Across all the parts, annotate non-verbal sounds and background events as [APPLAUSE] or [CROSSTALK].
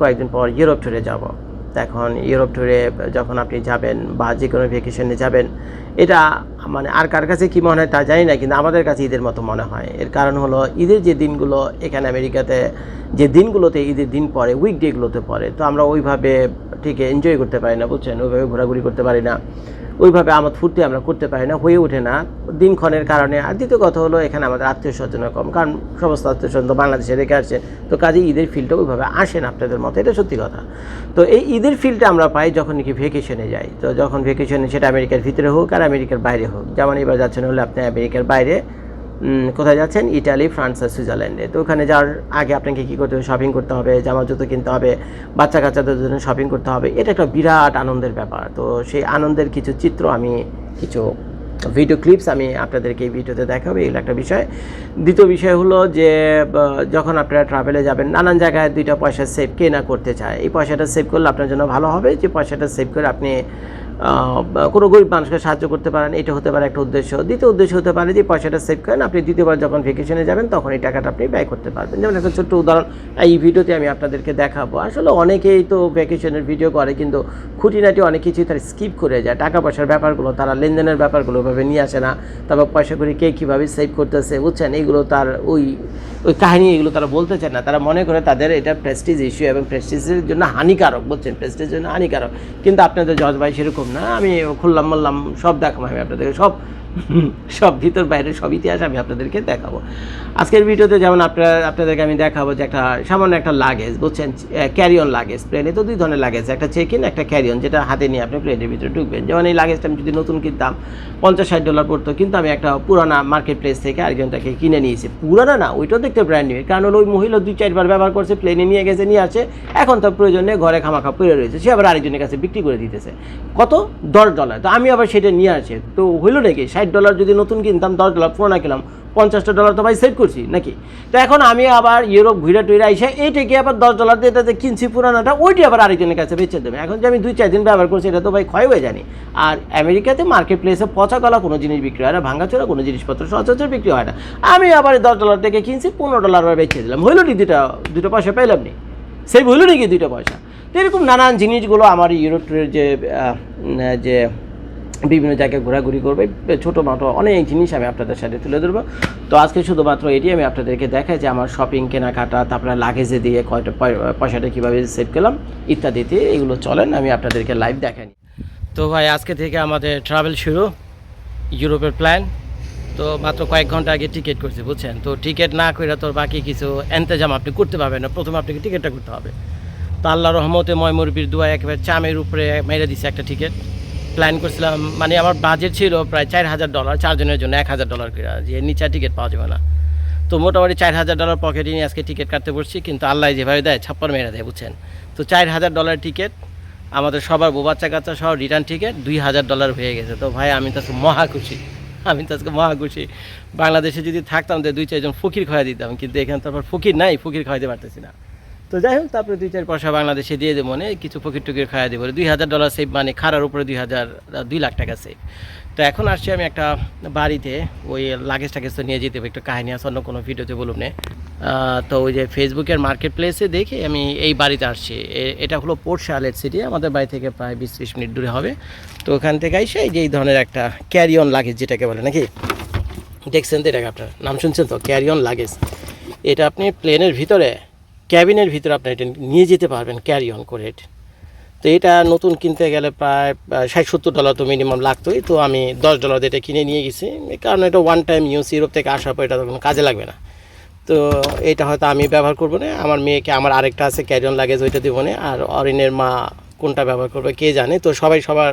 কয়েকদিন পর ইউরোপ ট্যুরে যাব। এখন ইউরোপ ট্যুরে যখন আপনি যাবেন বা যে কোনো ভ্যাকেশনে যাবেন, এটা মানে আর কার কাছে কী মনে হয় তা জানি না, কিন্তু আমাদের কাছে ঈদের মতো মনে হয়। এর কারণ হলো ঈদের যে দিনগুলো এখানে আমেরিকাতে, যে দিনগুলোতে ঈদের দিন পড়ে উইকডেগুলোতে পড়ে, তো আমরা ওইভাবে ঠিক এনজয় করতে পারি না, বুঝছেন? ওইভাবে ঘোরাঘুরি করতে পারি না। ওইভাবে আমোদ ফুর্তি আমরা করতে পারি না, হয়ে ওঠে না। দিনক্ষণের কারণে। আর দ্বিতীয় কথা হলো, এখানে আমাদের আত্মীয় স্বজনের কম, কারণ সমস্ত আত্মীয় স্বজন তো বাংলাদেশে রেখে আসছে। তো কাজে ঈদের ফিল্ডটা ওইভাবে আসে না আপনাদের মতো, এটা সত্যি কথা। তো এই ঈদের ফিল্ডটা আমরা পাই যখন নাকি ভেকেশনে যাই। তো যখন ভেকেশনে সেটা আমেরিকার ভিতরে হোক আর আমেরিকার বাইরে হোক। যেমন এবার যাচ্ছেন হলে আপনি আমেরিকার বাইরে। কোথায় যাচ্ছেন? ইটালি, ফ্রান্স আর সুইজারল্যান্ডে। তো ওখানে যাওয়ার আগে আপনাকে কী করতে হবে? শপিং করতে হবে, জামা জুতো কিনতে হবে, বাচ্চা কাচ্চাদের জন্য শপিং করতে হবে। এটা একটা বিরাট আনন্দের ব্যাপার। তো সেই আনন্দের কিছু চিত্র আমি, কিছু ভিডিও ক্লিপস আমি আপনাদেরকে এই ভিডিওতে দেখাবো। এগুলো একটা বিষয়। দ্বিতীয় বিষয় হলো যে যখন আপনারা ট্রাভেলে যাবেন, নানান জায়গায় দুইটা পয়সা সেভ কে না করতে চায়। এই পয়সাটা সেভ করলে আপনার জন্য ভালো হবে। যে পয়সাটা সেভ করে আপনি কোনো গরিব মানুষকে সাহায্য করতে পারেন, এটা হতে পারে একটা উদ্দেশ্য। দ্বিতীয় উদ্দেশ্য হতে পারে যে পয়সাটা সেভ করেন, আপনি দ্বিতীয়বার যখন ভেকেশনে যাবেন, তখন এই টাকাটা আপনি ব্যয় করতে পারবেন। যেমন একটা ছোট্ট উদাহরণ, এই ভিডিওতে আমি আপনাদেরকে দেখাবো। আসলে অনেকেই তো ভ্যাকেশনের ভিডিও করে, কিন্তু খুঁটিনাটি অনেক কিছুই তারা স্কিপ করে যায়। টাকা পয়সার ব্যাপারগুলো, তারা লেনদেনের ব্যাপারগুলো ওইভাবে নিয়ে আসে না। তারপর পয়সা করে কে কীভাবে সেভ করতেছে, বুঝছেন? এইগুলো তার ওই ওই কাহিনী এগুলো তারা বলতে চায় না। তারা মনে করে তাদের এটা প্রেস্টিজ ইস্যু এবং প্রেস্টিজের জন্য হানিকারক বলছেন প্রেস্টিজের জন্য হানিকারক। কিন্তু আপনাদের জজ ভাই সেরকম না। আমি খুললাম, বললাম, সব দেখাম আমি আপনাদেরকে। সব সব ভিতর বাইরে সব ইতিহাস আমি আপনাদেরকে দেখাবো। আজকের ভিডিওতে যেমন আপনারা, আপনাদেরকে আমি দেখাবো যে একটা সামান্য একটা লাগেজ বুঝছেন? ক্যারিয়ন লাগেজ প্লেনে তো দুই ধরনের লাগেজ একটা চেক ইন একটা ক্যারিয়ন যেটা হাতে নিয়ে আপনি প্লেনের ভিতরে ঢুকবেন। যেমন এই লাগেজটা আমি যদি নতুন কিনতাম, পঞ্চাশ ষাট ডলার পড়তো, কিন্তু আমি একটা পুরানা মার্কেট প্লেস থেকে আরেকজনটাকে কিনে নিয়েছি। পুরানা না, ওইটাও দেখতে ব্র্যান্ড নিউ কারণ ওই মহিলা দুই, চারবার ব্যবহার করছে প্লেনে নিয়ে গেছে, নিয়ে আসে, এখন তার প্রয়োজন নেই, ঘরে খামাখা পড়ে রয়েছে, সে আবার আরেকজনের কাছে বিক্রি করে দিতেছে। কত? দশ ডলার তো আমি আবার সেটা নিয়ে আসে। তো হইল নাকি? ষাট ডলার যদি নতুন কিনতাম, দশ ডলার পুরোনা কিনলাম, পঞ্চাশটা ডলার তো ভাই সেভ করছি, নাকি? তো এখন আমি আবার ইউরোপ ঘুরে টুইরে আইসে এইটাকে আবার দশ ডলার দিয়ে এটাতে কিনছি পুরানোটা, ওইটি আবার আরেকজনের কাছে বেচে দেবে। এখন যে আমি দুই, চার দিন ব্যবহার করছি, এটা তো ভাই ক্ষয় হয়ে জানি আর আমেরিকাতে মার্কেট প্লেসে পচা গলা কোনো জিনিস বিক্রি হয় না ভাঙাচোরা কোনো জিনিসপত্র সচরাচর বিক্রি হয় না। আমি আবার দশ ডলার থেকে কিনছি, পনেরো ডলার বেচে দিলাম। হইল নি দুটো দুটো পয়সা পেলাম নি। সেই হইল নাকি দুটো পয়সা? তো এরকম নানান জিনিসগুলো আমার ইউরোপ ট্যুরের যে যে বিভিন্ন জায়গায় ঘোরাঘুরি করবে। ছোটো মোটো অনেক জিনিস আমি আপনাদের সাথে তুলে ধরবো। তো আজকে শুধুমাত্র এটি আমি আপনাদেরকে দেখাই যে আমার শপিং কেনাকাটা, তারপরে লাগেজে দিয়ে কয়টা পয়- পয়সাটা কীভাবে সেভ করলাম, ইত্যাদিতে এগুলো চলেন, আমি আপনাদেরকে লাইভ দেখাই তো ভাই, আজকে থেকে আমাদের ট্রাভেল শুরু, ইউরোপের প্ল্যান তো মাত্র কয়েক ঘণ্টা আগে টিকিট করছি, বুঝছেন? তো টিকিট না করে তোর বাকি কিছু এন্তেজাম আপনি করতে পারবেন না। প্রথমে আপনাকে টিকিটটা করতে হবে। তো আল্লাহ রহমতে ময়মুরবির দুয়া একেবারে চামের উপরে মেরে দিছে একটা টিকিট প্ল্যান করছিলাম মানে আমার বাজেট ছিল প্রায় চার হাজার ডলার চারজনের জন্য এক হাজার ডলার করে, যে নিচে টিকিট পাওয়া যাবে না। তো মোটামুটি চার হাজার ডলার পকেটে নিয়ে আজকে টিকিট কাটতে বসছি, কিন্তু আল্লাহ যেভাবে দেয় ছাপ্পার মেরে দেয়, বুঝছেন? তো চার হাজার ডলার টিকিট আমাদের সবার বউ বাচ্চা কাচ্চা সহ রিটার্ন টিকিট দুই হাজার ডলার হয়ে গেছে। তো ভাই, আমি তো আজকে মহা খুশি, আমি তো আজকে মহা খুশি। বাংলাদেশে যদি থাকতাম তো দুই চারজন ফকির খাওয়া দিতাম, কিন্তু এখানে তো আবার ফকির নাই, ফকির খাওয়াইতে পারতেছি না। তো যাই হোক, তারপরে দুই চার পয়সা বাংলাদেশে দিয়ে দেবো মনে কিছু ফকির টুকির খাওয়া দেবো দুই হাজার ডলার সেভ মানে খারার উপরে দুই হাজার, দুই লাখ টাকা সেভ তো এখন আসছি আমি একটা বাড়িতে, ওই লাগেজ টাগেজ তো নিয়ে যেতে হবে, একটু কাহিনী আছে, অন্য কোনো ভিডিওতে বলুন না। তো ওই যে ফেসবুকের মার্কেট প্লেসে দেখে আমি এই বাড়িতে আসছি। এটা হলো পোর্ট শার্লেট সিটি আমাদের বাড়ি থেকে প্রায় বিশ ত্রিশ মিনিট দূরে হবে। তো ওখান থেকে এসে এই যে এই ধরনের একটা ক্যারি অন লাগেজ যেটাকে বলে, নাকি? দেখছেন তো এটাকে আপনার, নাম শুনছেন তো? ক্যারি অন লাগেজ এটা আপনি প্লেনের ভিতরে ক্যাবিনের ভিতরে আপনি এটা নিয়ে যেতে পারবেন ক্যারি অন করে এটা। তো এটা নতুন কিনতে গেলে প্রায় ষাট সত্তর ডলার তো মিনিমাম লাগতোই, তো আমি দশ ডলার দিয়ে এটা কিনে নিয়ে গেছি। কারণ এটা ওয়ান টাইম ইউজ ইউরোপ থেকে আসার পর এটা তো কোনো কাজে লাগবে না। তো এটা হয়তো আমি ব্যবহার করব না, আমার মেয়েকে, আমার আরেকটা আছে ক্যারি অন লাগেজ ওইটা দেবো না। আর অরিনের মা কোনটা ব্যবহার করবে কে জানে, তো সবাই সবার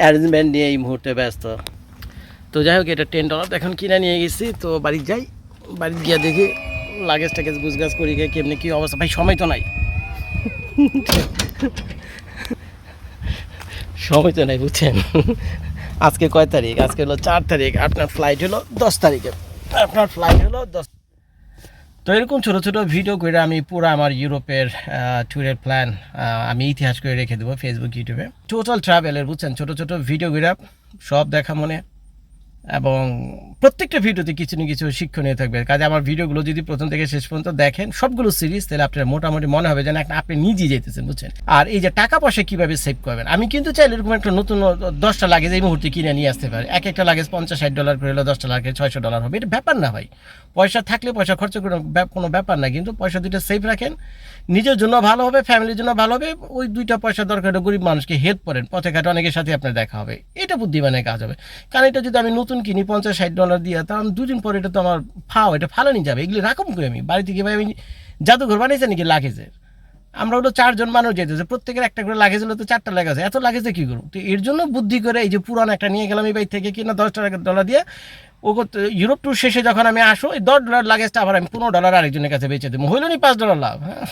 অ্যারেঞ্জমেন্ট [LAUGHS] নিয়ে এই মুহূর্তে ব্যস্ত। তো যাই হোক, এটা টেন ডলার এখন কিনে নিয়ে গেছি, তো বাড়ি যাই, বাড়ি গিয়ে দেখি লাগেজ টাগেজ গুজগাছ করি গিয়ে কেমনি কী অবস্থা? ভাই, সময় তো নাই। সময় তো নাই, বুঝছেন? আজকে কয় তারিখ? আজকে হলো চার তারিখ। আপনার ফ্লাইট হলো দশ তারিখে। আপনার ফ্লাইট হলো দশ তো এরকম ছোটো ছোটো ভিডিও করে আমি পুরো আমার ইউরোপের ট্যুরের প্ল্যান আমি ইতিহাস করে রেখে দেবো ফেসবুক ইউটিউবে টোটাল ট্রাভেলের বুঝছেন? ছোটো ছোটো ভিডিও করে সব দেখা মনে। এবং প্রত্যেকটা ভিডিওতে কিছু না কিছু শিক্ষণীয় থাকবে। কাজে আমার ভিডিওগুলো যদি প্রথম থেকে শেষ পর্যন্ত দেখেন, সবগুলো সিরিজ তাহলে আপনার মোটামুটি মনে হবে যেন একটা আপনি নিজেই যেতেছেন, বুঝছেন? আর এই যে টাকা পয়সা কীভাবে সেভ করবেন? আমি কিন্তু চাইলে এরকম একটা নতুন দশটা লাগেজ এই মুহূর্তে কিনে নিয়ে আসতে পারি। এক একটা লাগেজ পঞ্চাশ, ষাট ডলার করে হলো দশটা লাগেজ ছয়শো ডলার হবে। এটা ব্যাপার না ভাই। পয়সা থাকলে পয়সা খরচ করে কোনো ব্যাপার না, কিন্তু পয়সা দুইটা সেভ রাখেন। নিজের জন্য ভালো হবে ফ্যামিলির জন্য ভালো হবে, ওই দুইটা পয়সা দরকার গরিব মানুষকে হেল্প করেন। পথে ঘাটে অনেকের সাথে আপনার দেখা হবে। এটা বুদ্ধিমানের কাজ হবে। কারণ এটা যদি আমি নতুন কিনি, পঞ্চাশ, ষাট ডলার দিয়ে, তা আমি দুদিন পরে এটা তো আমার ফাও, এটা ফালানি যাবে, এগুলি রাখুন করে আমি? বাড়িতে গিয়ে ভাই আমি জাদুঘর বানিয়েছে নাকি লাগেজের? আমরা হলো চারজন মানুষ যেতেছে প্রত্যেকের একটা করে লাগেজ হলো তো চারটা লাগেজ এত লাগেজে কী করব? তো এর জন্য বুদ্ধি করে এই যে পুরান একটা নিয়ে গেলাম এই বাড়ি থেকে কিনা দশ টাকা ডলার দিয়ে, ও ইউরোপ ট্যুর শেষে যখন আমি আসো, এই দশ ডলার লাগেজটা আবার আমি পনেরো ডলার আরেকজনের কাছে বেঁচে দেবো। হইল নি পাঁচ ডলার লাভ? হ্যাঁ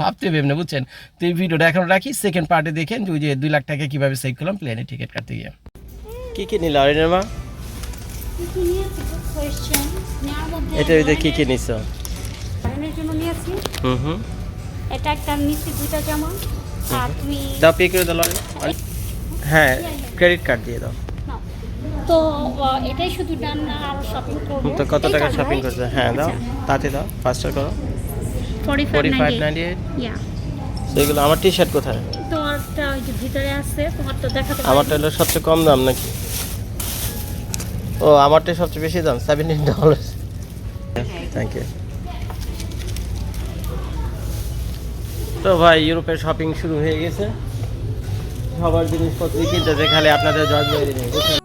ভাবতে না বুঝছেন? তো এই ভিডিওটা এখন রাখি সেকেন্ড পার্টে দেখেন যে ওই যে দুই লাখ টাকা কীভাবে সেভ করলাম প্লেনে টিকিট কাটতে গিয়ে। কী কী নিল অরিনের মা? এটার ভিতরে কী কী জন্য নিয়েছি। হুম হুম। এটা একটা নিচ্ছি দুইটা জামা আর তুমি দাও পে করে দাও হ্যাঁ ক্রেডিট কার্ড দিয়ে দাও। তো এটাই শুধু ডান না আর শপিং করব। তো কত টাকা শপিং করছে? হ্যাঁ দাও। তাতে দাও ফার্স্টার করো। ইয়া তো এগুলো আমার টি শার্ট কোথায় তোমারটা ওই যে ভিতরে আছে তোমার তো দেখাতে আমারটা হলো সবচেয়ে কম দাম নাকি? ও আমারটাই সবচেয়ে বেশি দাম সেভেন্টিন ডলার থ্যাংক ইউ তো ভাই, ইউরোপের শপিং শুরু হয়ে গেছে। সবার জিনিসপত্র কিনতেছে খালি আপনাদের জয় নেই বুঝছেন?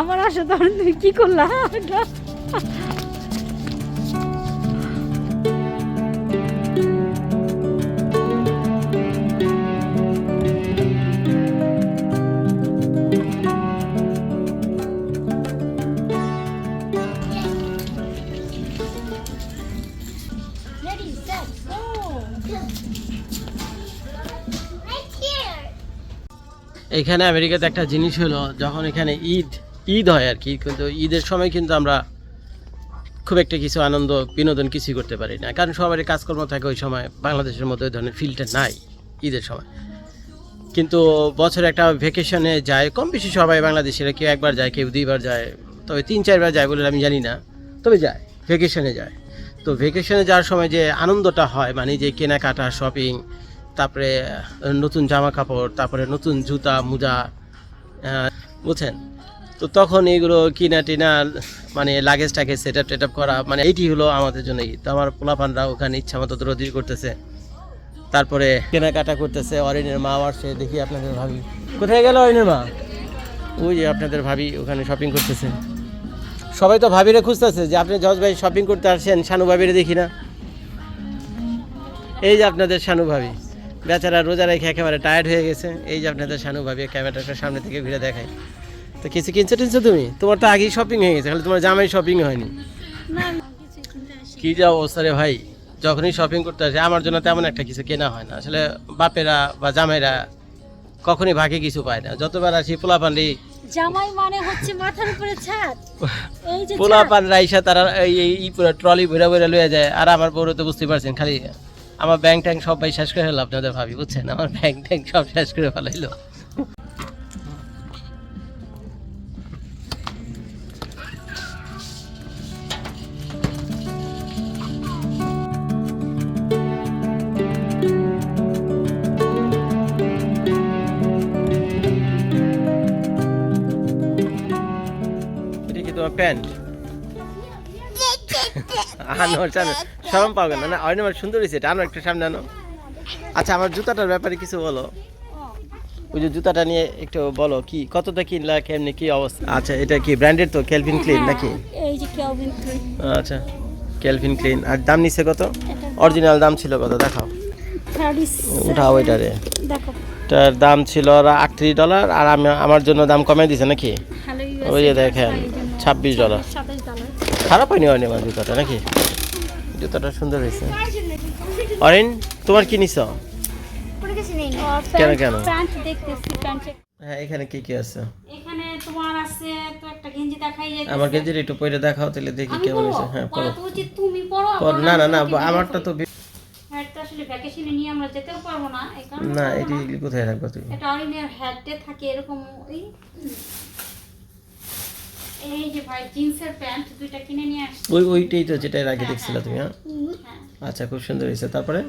আমার আসে তখন তুমি কি করলা Ready, set, go! এখানে আমেরিকাতে একটা জিনিস হলো যখন এখানে ঈদ ঈদ হয় আর কি, কিন্তু ঈদের সময় কিন্তু আমরা খুব একটা কিছু আনন্দ, বিনোদন কিছুই করতে পারি না। কারণ সবারই কাজকর্ম থাকে ওই সময়, বাংলাদেশের মতো ওই ধরনের ফিল্ডটা নাই ঈদের সময়। কিন্তু বছরে একটা ভেকেশনে যায়, কম বেশি সবাই বাংলাদেশিরা কেউ একবার যায়, কেউ দুইবার যায়, তবে তিন, চারবার যায় বলে আমি জানি না, তবে যায় ভেকেশনে যায়। তো ভেকেশনে যাওয়ার সময় যে আনন্দটা হয় মানে যে কেনাকাটা শপিং তারপরে নতুন জামা কাপড় তারপরে নতুন জুতা, মোজা বুঝছেন? তো তখন এইগুলো কিনা টিনা মানে লাগেজ টাগেজ সেট আপ টেট আপ করা মানে এইটি হলো আমাদের জন্য তো আমার পোলাপানরা ওখানে ইচ্ছা মতো দৌড়াদৌড়ি করতেছে। তারপরে কেনাকাটা করতেছে অরিনের মা আসছে দেখি আপনাদের ভাবি। কোথায় গেল অরিনের মা? ওই যে আপনাদের ভাবি ওখানে শপিং করতেছে। সবাই তো ভাবিরে খুঁজতেছে যে আপনি জজ ভাই শপিং করতে আসছেন শানু ভাবিরে দেখি না। এই যে আপনাদের শানু ভাবি। বেচারা রোজা রেখে একেবারে টায়ার্ড হয়ে গেছে। এই যে আপনাদের শানু ভাবি ক্যামেরাটা সামনে থেকে ঘুরে দেখায়। তো কিছু কিনছো টিনছো তুমি? তোমার তো আগেই শপিং হয়ে গেছে খালি তোমার জামাই শপিং হয়নি। কি যা অবস্থা রে ভাই যখনই শপিং করতে আসে আমার জন্য তেমন একটা কিছু কেনা হয় না। আসলে বাপেরা বা জামাইরা কখনই ভাগে কিছু পায় না। যতবার আসি পোলাপান্ডি জামাই মানে হচ্ছে মাথার উপরে ছাদ। এই যে ছাদ। পোলাপান রাইসা তারা এই এই পুরো ট্রলি ভরে ভরে লয়ে যায়। আর আমার বউরে তো বুঝতে পারছেন খালি আমার ব্যাংক ট্যাঙ্ক সব ভাই শেষ করে ফেলো আপনাদের ভাবি বুঝছেন? আমার ব্যাংক ট্যাঙ্ক সব শেষ করে ফেলাইলো। প্যান্ট আনো শরম পাবে না। না আমার সুন্দর হয়েছে এটা আনো একটু সামনে আনো। আচ্ছা আমার জুতাটার ব্যাপারে কিছু বলো। ওই যে জুতাটা নিয়ে একটু বলো কি কতটা কিনলা কেমনি কি অবস্থা? আচ্ছা এটা কি ব্র্যান্ডেড তো কেলভিন ক্লিন নাকি? এই যে কেলভিন ক্লিন আচ্ছা কেলভিন ক্লিন আর দাম নিচ্ছে কত? অরিজিনাল দাম ছিল কত? দেখাও। উঠাও ওইটারে দেখো। দাম ছিল আটত্রিশ ডলার আর আমি আমার জন্য দাম কমে দিছে নাকি? ওই যে দেখেন, 26 ডলার। খারাপ হয়নি হয়নি আমার জুতাটা নাকি? জুতাটা সুন্দর হয়েছে। অরেন তোমার কি নিছ? কেন, কেন? হ্যাঁ এখানে কি কি আছে? এখানে তোমার আছে তো একটা গেঞ্জি দেখাই যাইতেছে আমার গেঞ্জির একটু পরে দেখাও তাহলে দেখি কেমন হ্যাঁ পরো তুমি পরো না না না আমারটা তো হ্যাঁ আসলে নিয়ে আমরা যেতেও পারব না এই না এটি কোথায় রাখব তুমি? এটা অরিনের হ্যাটে থাকে এরকম ওই এই যে ভাই জিন্সের প্যান্ট দুইটা কিনে নিয়ে আসছি। ওই ওইটাই তো যেটা আগে দেখছিলা তুমি হ্যাঁ? হ্যাঁ। আচ্ছা খুব সুন্দর হয়েছে। তারপরে?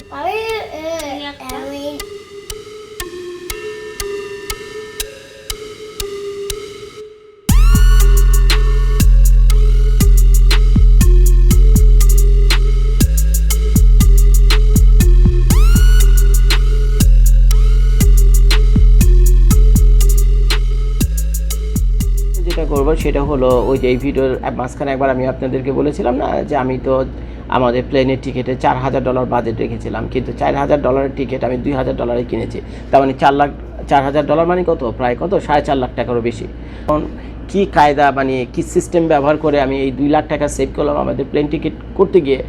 সেটা হলো ওই যে এই ভিডিওর মাঝখানে একবার আমি আপনাদেরকে বলেছিলাম না, যে আমি তো আমাদের প্লেনের টিকিটে চার হাজার ডলার বাজেট রেখেছিলাম, কিন্তু চার হাজার ডলারের টিকিট আমি দুই হাজার ডলারে কিনেছি। তার মানে চার লাখ, চার হাজার ডলার মানে কত? প্রায় কত? সাড়ে চার লাখ টাকারও বেশি। কারণ কী কায়দা মানে কী সিস্টেম ব্যবহার করে আমি এই দুই লাখ টাকা সেভ করলাম আমাদের প্লেন টিকিট করতে গিয়ে?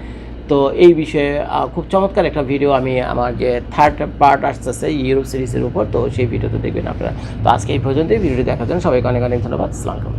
তো এই বিষয়ে খুব চমৎকার একটা ভিডিও আমি আমার যে থার্ড পার্ট আসতেছে ইউরোপ সিরিজের উপর, তো সেই ভিডিওতে দেখবেন আপনারা। তো আজকে এই পর্যন্তই, ভিডিওটি দেখার জন্য সবাইকে অনেক অনেক ধন্যবাদ। আসসালামু